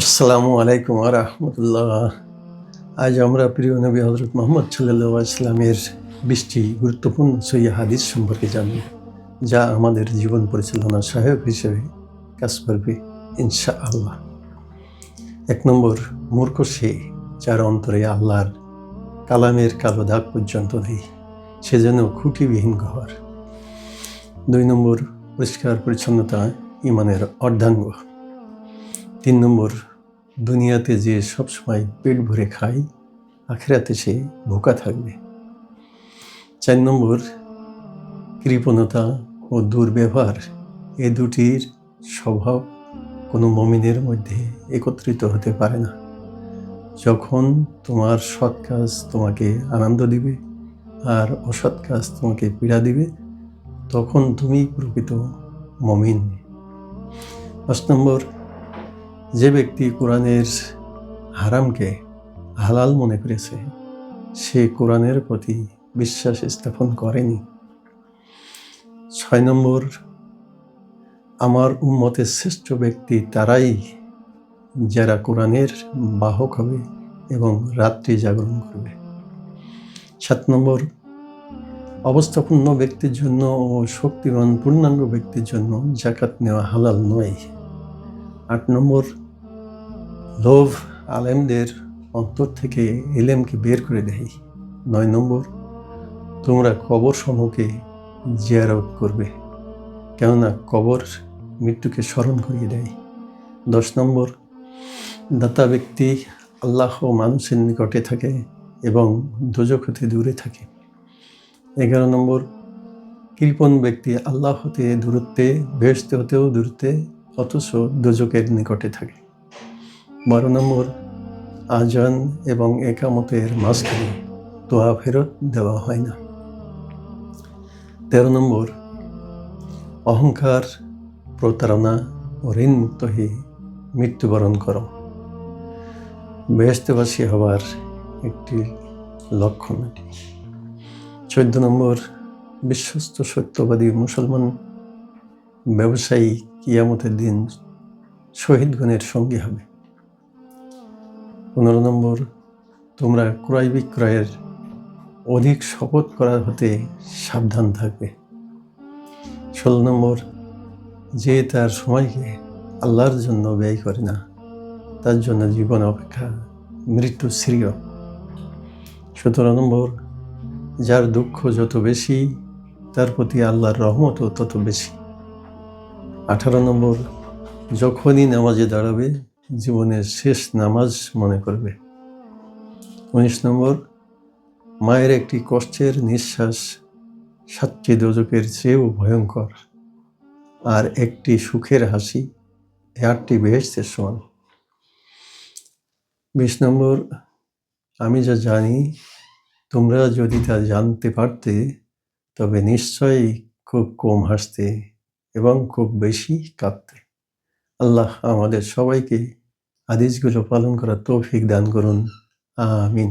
আসসালামু আলাইকুম রহমতুল্লাহ। আজ আমরা প্রিয় নবী হজরত মোহাম্মদ সাল্লাহ বৃষ্টি গুরুত্বপূর্ণ সৈয়া হাদিস সম্পর্কে জানব, যা আমাদের জীবন পরিচালনার সহায়ক হিসেবে কাজ করবে ইনশা আল্লাহ এক নম্বর, মূর্খ সে যার অন্তরে আল্লাহর কালামের কালো দাগ পর্যন্ত নেই, সে যেন খুঁটিবিহীন ঘর। দুই নম্বর, পরিষ্কার পরিচ্ছন্নতা ইমানের অর্ধাঙ্গ। তিন নম্বর, দুনিয়াতে যে সবসময় পেট ভরে খায়, আখেরাতে সে ভোকা থাকবে। চার নম্বর, কৃপণতা ও দুর্ব্যবহার এ দুটির স্বভাব কোনো মমিনের মধ্যে একত্রিত হতে পারে না। যখন তোমার সৎ কাজ তোমাকে আনন্দ দিবে আর অসৎ কাজ তোমাকে পীড়া দিবে, তখন তুমি প্রকৃত মমিন। পাঁচ নম্বর যে ব্যক্তি কোরআনের হারামকে হালাল মনে করেছে, সে কোরআনের প্রতি বিশ্বাস স্থাপন করেনি। ছয় নম্বর, আমার উম্মতের শ্রেষ্ঠ ব্যক্তি তারাই যারা কোরআনের বাহক হবে এবং রাত্রি জাগরণ করবে। সাত নম্বর, অবস্থাপূর্ণ ব্যক্তির জন্য ও শক্তিমান পূর্ণাঙ্গ ব্যক্তির জন্য জাকাত নেওয়া হালাল নয়। আট নম্বর। লোভ আলেমদের অন্তর থেকে এলেমকে বের করে দেয়। নয় নম্বর, তোমরা কবর সমূহকে জিয়ারত করবে, কেননা কবর মৃত্যুকে স্মরণ করিয়ে দেয়। দশ নম্বর, দাতা ব্যক্তি আল্লাহ ও মানুষের নিকটে থাকে এবং দোজক হতে দূরে থাকে। এগারো নম্বর, কৃপণ ব্যক্তি আল্লাহ হতে দূরত্বে বেহস্তে হতেও দূরত্বে অথচ দোজকের নিকটে থাকে। বারো নম্বর আজান এবং একামতের মাঝখানে দোয়া ফেরত দেওয়া হয় না। তেরো নম্বর, অহংকার, প্রতারণা ও ঋণমুক্ত হয়ে মৃত্যুবরণ করো। বেহস্তেবাসী হওয়ার একটি লক্ষণ এটি। চোদ্দ নম্বর, বিশ্বস্ত সত্যবাদী মুসলমান, ব্যবসায়ী কিয়ামতের দিন শহীদগণের সঙ্গী হবে। পনেরো নম্বর, তোমরা ক্রয় বিক্রয়ের অধিক শপথ করা হতে সাবধান থাকবে। ষোলো নম্বর, যে তার সময়কে আল্লাহর জন্য ব্যয় করে না, তার জন্য জীবন অপেক্ষা মৃত্যু শ্রীয় সতেরো নম্বর, যার দুঃখ যত বেশি, তার প্রতি আল্লাহর রহমতও তত বেশি। আঠারো নম্বর, যখনই নামাজে দাঁড়াবে, জীবনের শেষ নামাজ মনে করবে। উনিশ নম্বর, মায়ের একটি কষ্টের নিঃশ্বাস সাতটি দোজকের চেয়েও ভয়ঙ্কর। আর একটি সুখের হাসি আটটি বেহেস্তের সমান। বিশ নম্বর, আমি যা জানি, তোমরা যদি তা জানতে পারতে, তবে নিশ্চয়ই খুব কম হাসতে এবং খুব বেশি কাঁদতে। আল্লাহ আমাদের সবাইকে আদেশগুলো পালন করার তৌফিক দান করুন। আমিন।